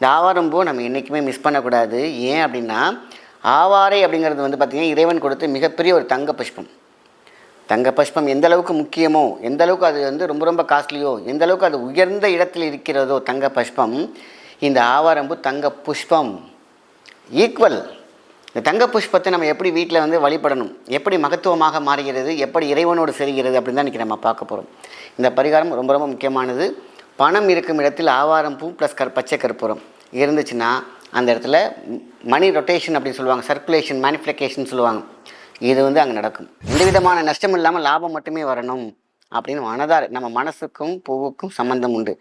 இந்த ஆவாரம் பூ நம்ம என்றைக்குமே மிஸ் பண்ணக்கூடாது. ஏன் அப்படின்னா ஆவாரை அப்படிங்கிறது வந்து பார்த்திங்கன்னா இறைவன் கொடுத்து மிகப்பெரிய ஒரு தங்க புஷ்பம். தங்க புஷ்பம் எந்த அளவுக்கு முக்கியமோ எந்த அளவுக்கு அது வந்து ரொம்ப ரொம்ப காஸ்ட்லியோ எந்த அளவுக்கு அது உயர்ந்த இடத்தில் இருக்கிறதோ தங்க புஷ்பம் இந்த ஆவாரம்பு தங்க புஷ்பம். ஈக்குவல் இந்த தங்க புஷ்பத்தை நம்ம எப்படி வீட்டில் வந்து வழிபடணும் எப்படி மகத்துவமாக மாறுகிறது எப்படி இறைவனோடு செல்கிறது அப்படின்னு தான் இன்றைக்கி நம்ம பார்க்க போகிறோம் இந்த பரிகாரம் ரொம்ப ரொம்ப முக்கியமானது. பணம் இருக்கும் இடத்தில் ஆவாரம் பூ ப்ளஸ் கர் பச்சை கற்பூரம் இருந்துச்சுன்னா அந்த இடத்துல மணி ரொட்டேஷன் அப்படின்னு சொல்லுவாங்க சர்க்குலேஷன் மேனிஃபிளிகேஷன் சொல்லுவாங்க. இது வந்து அங்கே நடக்கும். எந்த விதமான நஷ்டம் இல்லாமல் லாபம் மட்டுமே வரணும் அப்படின்னு மனதார் நம்ம மனசுக்கும் பூவுக்கும் சம்பந்தம் உண்டு.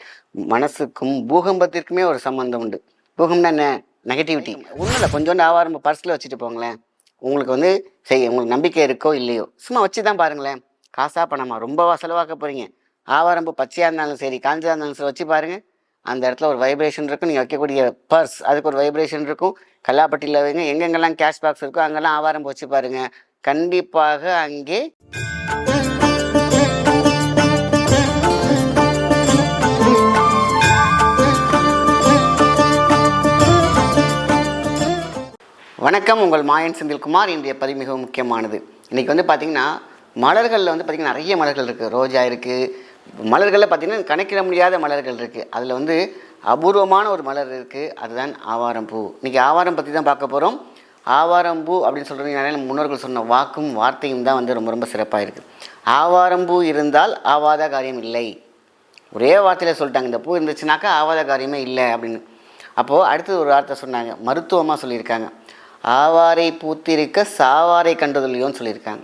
மனசுக்கும் பூகம்பத்திற்குமே ஒரு சம்பந்தம் உண்டு. பூகம்னா என்ன? நெகட்டிவிட்டி ஒன்றும் இல்லை கொஞ்சோண்டு ஆவாரம் பர்ஸில் வச்சுட்டு போங்களேன். உங்களுக்கு வந்து சரி உங்களுக்கு நம்பிக்கை இருக்கோ இல்லையோ சும்மா வச்சு தான் பாருங்களேன். காசா பணமா? ரொம்பவா செலவாக்க போகிறீங்க ஆவாரம்பு பச்சையாக இருந்தாலும் சரி காஞ்சா இருந்தாலும் சரி வச்சு பாருங்கள் அந்த இடத்துல ஒரு வைப்ரேஷன் இருக்கும். நீங்கள் வைக்கக்கூடிய பர்ஸ் அதுக்கு ஒரு வைப்ரேஷன் இருக்கும். கல்லாப்பட்டியில் வைங்க. எங்கெங்கெல்லாம் கேஷ் பாக்ஸ் இருக்கோ அங்கெல்லாம் ஆவாரம்பு வச்சு பாருங்கள் கண்டிப்பாக அங்கே வணக்கம். உங்கள் மாயன் செந்தில்குமார். இன்றைய பதிவு மிகவும் முக்கியமானது. இன்றைக்கி வந்து பார்த்திங்கன்னா மலர்களில் வந்து பார்த்திங்கன்னா நிறைய மலர்கள் இருக்குது ரோஜா இருக்குது மலர்களில் பார்த்திங்கன்னா கணக்கிட முடியாத மலர்கள் இருக்குது அதில் வந்து அபூர்வமான ஒரு மலர் இருக்குது அதுதான் ஆவாரம் பூ. இன்றைக்கி ஆவாரம் பற்றி தான் பார்க்க போகிறோம் ஆவாரம் பூ அப்படின்னு சொல்கிறது முன்னோர்கள் சொன்ன வாக்கும் வார்த்தையும் தான் வந்து ரொம்ப ரொம்ப சிறப்பாக இருக்குது ஆவாரம் பூ இருந்தால் ஆவாத காரியம் இல்லை. ஒரே வார்த்தையில் சொல்லிட்டாங்க. இந்த பூ இருந்துச்சுனாக்கா ஆவாத காரியமே இல்லை அப்படின்னு. அப்போது அடுத்தது ஒரு வார்த்தை சொன்னாங்க. மருத்துவமாக சொல்லியிருக்காங்க. ஆவாரை பூத்திருக்க சாவாரை கண்டதுலையோன்னு சொல்லியிருக்காங்க.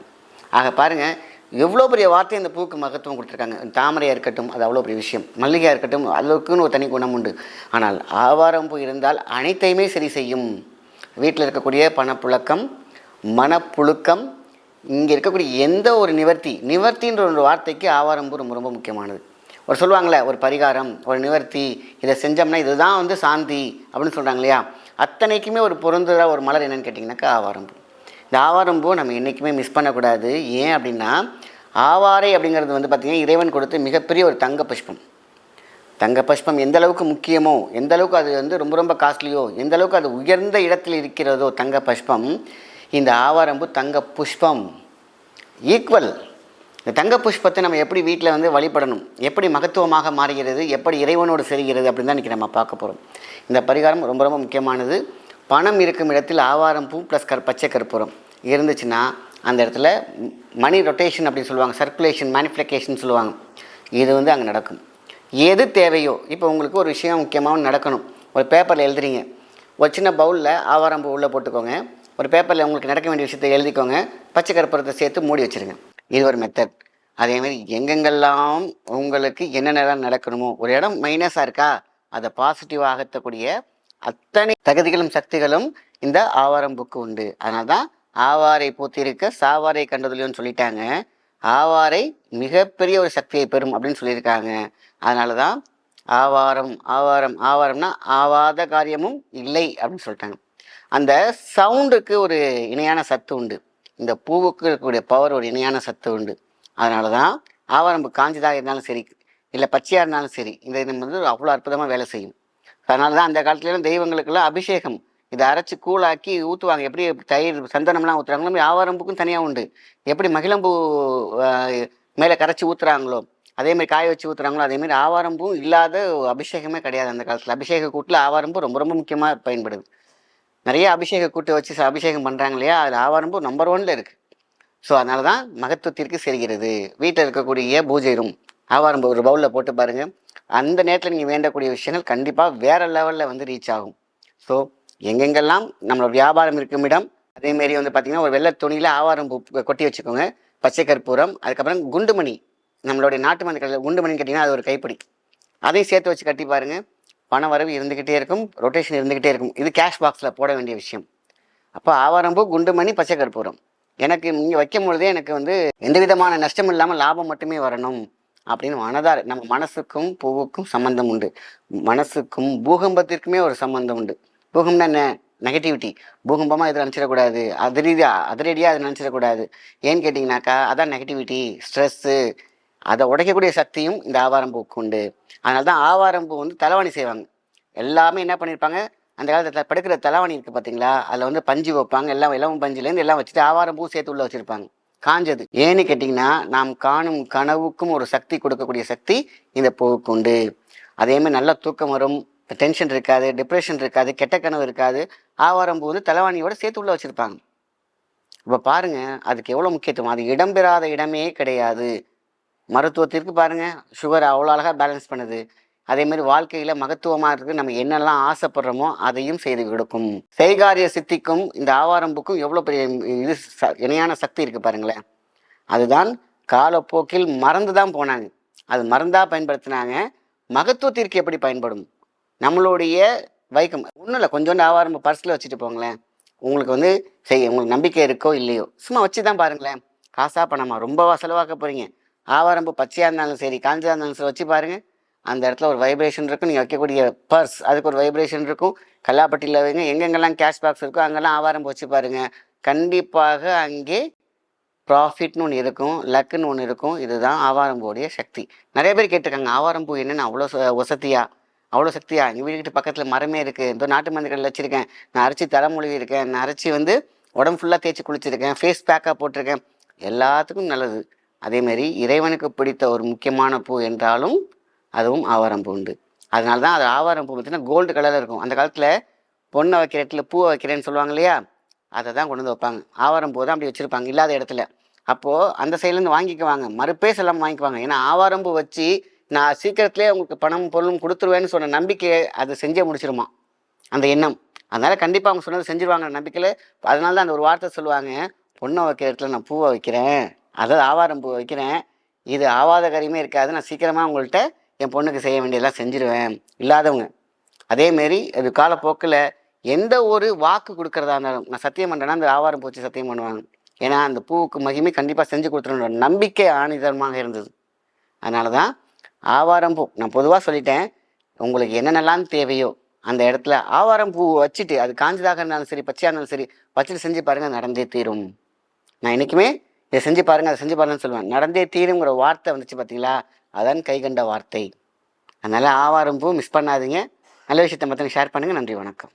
ஆக பாருங்கள் எவ்வளோ பெரிய வார்த்தை இந்த பூக்கு மகத்துவம் கொடுத்துருக்காங்க? தாமரையாக இருக்கட்டும் அது அவ்வளோ பெரிய விஷயம். மல்லிகையாக இருக்கட்டும் அளவுக்குன்னு ஒரு தனி குணம் உண்டு. ஆனால் ஆவாரம் பூ இருந்தால் அனைத்தையுமே சரி செய்யும். வீட்டில் இருக்கக்கூடிய பணப்புழக்கம் மனப்புழுக்கம் இங்கே இருக்கக்கூடிய எந்த ஒரு நிவர்த்தி நிவர்த்தின்ற ஒரு வார்த்தைக்கு ஆவாரம்பூ ரொம்ப ரொம்ப முக்கியமானது. ஒரு சொல்லுவாங்களே ஒரு பரிகாரம் ஒரு நிவர்த்தி இதை செஞ்சோம்னா இதுதான் வந்து சாந்தி அப்படின்னு சொல்கிறாங்க இல்லையா? அத்தனைக்குமே ஒரு பொருந்துகிற ஒரு மலர் என்னென்னு கேட்டிங்கனாக்கா ஆவாரம்பூ இந்த ஆவாரம்பூ நம்ம என்றைக்குமே மிஸ் பண்ணக்கூடாது. ஏன் அப்படின்னா ஆவாரை அப்படிங்கிறது வந்து பார்த்திங்கன்னா இறைவன் கொடுத்து மிகப்பெரிய ஒரு தங்க புஷ்பம். தங்க புஷ்பம் எந்த அளவுக்கு முக்கியமோ எந்த அளவுக்கு அது வந்து ரொம்ப ரொம்ப காஸ்ட்லியோ எந்த அளவுக்கு அது உயர்ந்த இடத்தில் இருக்கிறதோ தங்க புஷ்பம் இந்த ஆவாரம்பு தங்க புஷ்பம். ஈக்குவல் இந்த தங்க புஷ்பத்தை நம்ம எப்படி வீட்டில் வந்து வழிபடணும் எப்படி மகத்துவமாக மாறுகிறது எப்படி இறைவனோடு செல்கிறது அப்படின்னு தான் இன்றைக்கி நம்ம பார்க்க போகிறோம் இந்த பரிகாரம் ரொம்ப ரொம்ப முக்கியமானது. பணம் இருக்கும் இடத்தில் ஆவாரம் பூ ப்ளஸ் கர் பச்சை கற்பூரம். இருந்துச்சுன்னா அந்த இடத்துல மணி ரொட்டேஷன் அப்படின்னு சொல்லுவாங்க சர்க்குலேஷன் மேனிஃபிளிகேஷன் சொல்லுவாங்க. இது வந்து அங்கே நடக்கும். எது தேவையோ இப்போ உங்களுக்கு ஒரு விஷயம் முக்கியமாக நடக்கணும். ஒரு பேப்பரில் எழுதுறீங்க. ஒரு சின்ன பவுலில் ஆவாரம்பு உள்ளே போட்டுக்கோங்க. ஒரு பேப்பரில் உங்களுக்கு நடக்க வேண்டிய விஷயத்தை எழுதிக்கோங்க. பச்சை கருப்பரத்தை சேர்த்து மூடி வச்சுருங்க. இது ஒரு மெத்தட் அதேமாதிரி எங்கெங்கெல்லாம் உங்களுக்கு என்னென்னலாம் நடக்கணுமோ ஒரு இடம் மைனஸாக இருக்கா அதை பாசிட்டிவாகத்தக்கூடிய அத்தனை தகுதிகளும் சக்திகளும் இந்த ஆவாரம்புக்கு உண்டு. அதனால தான் ஆவாரை பூத்திருக்க சாவாரை கண்டதுலையோன்னு சொல்லிட்டாங்க. ஆவாரை மிகப்பெரிய ஒரு சக்தியை பெறும் அப்படின்னு சொல்லியிருக்காங்க. அதனால தான் ஆவாரம் ஆவாரம் ஆவாரம்னா ஆவாத காரியமும் இல்லை அப்படின்னு சொல்லிட்டாங்க. அந்த சவுண்டுக்கு ஒரு இணையான சத்து உண்டு. இந்த பூவுக்கு இருக்கக்கூடிய பவர் ஒரு இணையான சத்து உண்டு. அதனால தான் ஆவாரம்பு காஞ்சதாக இருந்தாலும் சரி இல்லை பச்சையாக இருந்தாலும் சரி இந்த இது வந்து அவ்வளோ அற்புதமாக வேலை செய்யும். அதனால தான் அந்த காலத்துலலாம் தெய்வங்களுக்கெல்லாம் அபிஷேகம் இதை அரைச்சி கூழாக்கி ஊற்றுவாங்க எப்படி தயிர் சந்தனம்லாம் ஊற்றுறாங்களோ ஆவாரம்புக்கும் தனியாக உண்டு. எப்படி மகிழம்பூ மேலே கரைச்சி ஊற்றுறாங்களோ அதேமாதிரி காய வச்சு ஊற்றுறாங்களோ அதேமாதிரி ஆவாரம்பும் இல்லாத அபிஷேகமே கிடையாது அந்த காலத்தில். அபிஷேக கூட்டில் ஆவாரம்பூ ரொம்ப ரொம்ப முக்கியமாக பயன்படுது. நிறைய அபிஷேக கூட்டு வச்சு அபிஷேகம் பண்ணுறாங்க இல்லையா? அதில் ஆவாரம்பூ நம்பர் ஒன்ல இருக்குது ஸோ அதனால தான் மகத்துவத்திற்கு செல்கிறது. வீட்டில் இருக்கக்கூடிய பூஜை ரூம் ஆவாரம்பூ ஒரு பவுலில் போட்டு பாருங்கள் அந்த நேரத்தில் நீங்கள் வேண்டக்கூடிய விஷயங்கள் கண்டிப்பாக வேறு லெவலில் வந்து ரீச் ஆகும். ஸோ எங்கெங்கெல்லாம் நம்மளோட வியாபாரம் இருக்கும் இடம் அதேமாரி வந்து பார்த்திங்கன்னா ஒரு வெள்ளை துணியில் ஆவாரம் பூ கொட்டி வச்சுக்கோங்க. பச்சை கற்பூரம் அதுக்கப்புறம் குண்டுமணி. நம்மளுடைய நாட்டு மணி கடையில் குண்டுமணின்னு கேட்டிங்கன்னா அது ஒரு கைப்பிடி. அதையும் சேர்த்து வச்சு கட்டி பாருங்கள் பண வரவு இருந்துக்கிட்டே இருக்கும் ரொட்டேஷன் இருந்துக்கிட்டே இருக்கும். இது கேஷ் பாக்ஸில் போட வேண்டிய விஷயம். அப்போ ஆவாரம்பூ குண்டுமணி பச்சை கற்பூரம் எனக்கு இங்கே வைக்கும் பொழுதே எனக்கு வந்து எந்த விதமான நஷ்டம் இல்லாமல் லாபம் மட்டுமே வரணும் அப்படின்னு மனதார் நம்ம மனசுக்கும் பூவுக்கும் சம்பந்தம் உண்டு. மனசுக்கும் பூகம்பத்திற்குமே ஒரு சம்பந்தம் உண்டு. பூகம்னா என்ன நெகட்டிவிட்டி பூகம்பமாக இதில் நினச்சிடக்கூடாது. அதிரடியாக அதிரடியாக அதை நினச்சிடக்கூடாது. ஏன்னு கேட்டிங்கனாக்கா அதான் நெகட்டிவிட்டி ஸ்ட்ரெஸ்ஸு அதை உடைக்கக்கூடிய சக்தியும் இந்த ஆவாரம் பூக்கு உண்டு. அதனால தான் ஆவாரம்பூ வந்து தலைவாணி செய்வாங்க. எல்லாமே என்ன பண்ணியிருப்பாங்க அந்த காலத்தில் படுக்கிற தலைவாணி இருக்குது பார்த்தீங்களா அதில் வந்து பஞ்சு வைப்பாங்க. எல்லாம் இளவும் பஞ்சுலேருந்து எல்லாம் வச்சுட்டு ஆவாரம் பூ சேர்த்து உள்ளே வச்சுருப்பாங்க. காஞ்சது. ஏன்னு கேட்டிங்கன்னா நாம் காணும் கனவுக்கும் ஒரு சக்தி கொடுக்கக்கூடிய சக்தி இந்த பூவுக்கு உண்டு. அதேமாதிரி நல்ல நல்லா தூக்கம் வரும். டென்ஷன் இருக்காது டிப்ரெஷன் இருக்காது கெட்ட கனவு இருக்காது. ஆவாரம் பூ வந்து தலைவாணியோட சேர்த்து உள்ள வச்சுருப்பாங்க. இப்போ பாருங்கள் அதுக்கு எவ்வளோ முக்கியத்துவம்? அது இடம்பெறாத இடமே கிடையாது. மருத்துவத்திற்கு பாருங்கள் சுகர் அவ்வளோ அழகாக பேலன்ஸ் பண்ணுது. அதே மாதிரி வாழ்க்கையில் மகத்துவமாக இருக்கு நம்ம என்னெல்லாம் ஆசைப்படுறோமோ அதையும் செய்து கொடுக்கும். செய்காரிய சித்திக்கும் இந்த ஆவாரம்புக்கும் எவ்வளோ பெரிய இது ச- இணையான சக்தி இருக்குது பாருங்களேன். அதுதான் காலப்போக்கில் மறந்து தான் போனாங்க. அது மறந்தாக பயன்படுத்தினாங்க. மகத்துவத்திற்கு எப்படி பயன்படும்? நம்மளுடைய வைக்கம். ஒன்றும் இல்லை கொஞ்சோண்டு ஆவாரம் பர்ஸில் வச்சுட்டு போங்களேன். உங்களுக்கு வந்து செய்ய உங்களுக்கு நம்பிக்கை இருக்கோ இல்லையோ சும்மா வச்சு தான் பாருங்களேன். காசாக பணமாக ரொம்பவா செலவாக்க போகிறீங்க ஆவாரம்பு பச்சையாக இருந்தாலும் சரி காஞ்சதாக இருந்தாலும் சரி வச்சு பாருங்கள் அந்த இடத்துல ஒரு வைப்ரேஷன் இருக்கும். நீங்கள் வைக்கக்கூடிய பர்ஸ் அதுக்கு ஒரு வைப்ரேஷன் இருக்கும். கல்லாப்பட்டியில் வைங்க. எங்கெங்கெல்லாம் கேஷ் பாக்ஸ் இருக்கோ அங்கெல்லாம் ஆவாரம்பு வச்சு பாருங்கள் கண்டிப்பாக அங்கே ப்ராஃபிட்னு ஒன்று இருக்கும். லக்குன்னு ஒன்று இருக்கும். இதுதான் ஆவாரம்பூடைய சக்தி. நிறைய பேர் கேட்டிருக்காங்க ஆவாரம்பூ என்னென்னு அவ்வளோ ச- அவ்வளோ சக்தியா? எங்கள் வீட்டுக்கிட்ட பக்கத்தில் மரமே இருக்குது இந்த நாட்டு மருந்து கடையில் வச்சுருக்கேன். நான் அரைச்சி தலைமொழி இருக்கேன். நான் அரைச்சி வந்து உடம்பு ஃபுல்லாக தேய்ச்சி குளிச்சிருக்கேன். ஃபேஸ் பேக்காக போட்டிருக்கேன். எல்லாத்துக்கும் நல்லது. அதேமாரி இறைவனுக்கு பிடித்த ஒரு முக்கியமான பூ என்றாலும் அதுவும் ஆவாரம்பூ உண்டு. அதனால தான் அது ஆவாரம்பூ பார்த்தீங்கன்னா கோல்டு கலரில் இருக்கும். அந்த காலத்தில் பொண்ணை வைக்கிற இடத்துல பூவை வைக்கிறேன்னு சொல்லுவாங்க இல்லையா? அதை தான் கொண்டு வந்து வைப்பாங்க. ஆவாரம்பூ தான் அப்படி வச்சுருப்பாங்க. இல்லாத இடத்துல. அப்போது அந்த சைட்லேருந்து வாங்கிக்குவாங்க. மறுப்பே செல்லாமல் வாங்கிக்குவாங்க. ஏன்னா ஆவாரம்பூ வச்சு நான் சீக்கிரத்திலே உங்களுக்கு பணம் பொருளும் கொடுத்துருவேன்னு சொன்ன நம்பிக்கையை அதை செஞ்சே முடிச்சிருமா? அந்த எண்ணம். அதனால் கண்டிப்பாக அவங்க சொன்னதை செஞ்சுருவாங்க நம்பிக்கையில் அதனால தான் அந்த ஒரு வார்த்தை சொல்லுவாங்க பொண்ணை வைக்கிற இடத்துல நான் பூவை வைக்கிறேன். அதாவது ஆவாரம் பூவை வைக்கிறேன். இது ஆவாத காரியமே இருக்காது. நான் சீக்கிரமாக உங்கள்கிட்ட என் பொண்ணுக்கு செய்ய வேண்டியதெல்லாம் செஞ்சிருவேன். இல்லாதவங்க. அதேமாரி அது காலப்போக்கில் எந்த ஒரு வாக்கு கொடுக்குறதா இருந்தாலும் நான் சத்தியம் பண்ணுறேன்னா அந்த ஆவாரம் பூச்சி சத்தியம் பண்ணுவாங்க. ஏன்னா அந்த பூவுக்கு மகிமை கண்டிப்பாக செஞ்சு கொடுத்துருன்ற நம்பிக்கை ஆணிதரமாக இருந்தது. அதனால தான் ஆவாரம் பூ. நான் பொதுவாக சொல்லிட்டேன் உங்களுக்கு என்னென்னலாம் தேவையோ அந்த இடத்துல ஆவாரம் பூ வச்சுட்டு அது காஞ்சதாக இருந்தாலும் சரி பச்சையாக இருந்தாலும் சரி வச்சுட்டு செஞ்சு பாருங்கள் நடந்தே தீரும். நான் என்றைக்குமே இதை செஞ்சு பாருங்கள் அதை செஞ்சு பாருங்கன்னு சொல்லுவேன். நடந்தே தீருங்கிற வார்த்தை வந்துச்சு பார்த்தீங்களா அதான் கைகண்ட வார்த்தை. அதனால் ஆவாரம் பூ மிஸ் பண்ணாதீங்க. நல்ல விஷயத்தை மற்ற ஷேர் பண்ணுங்கள் நன்றி வணக்கம்.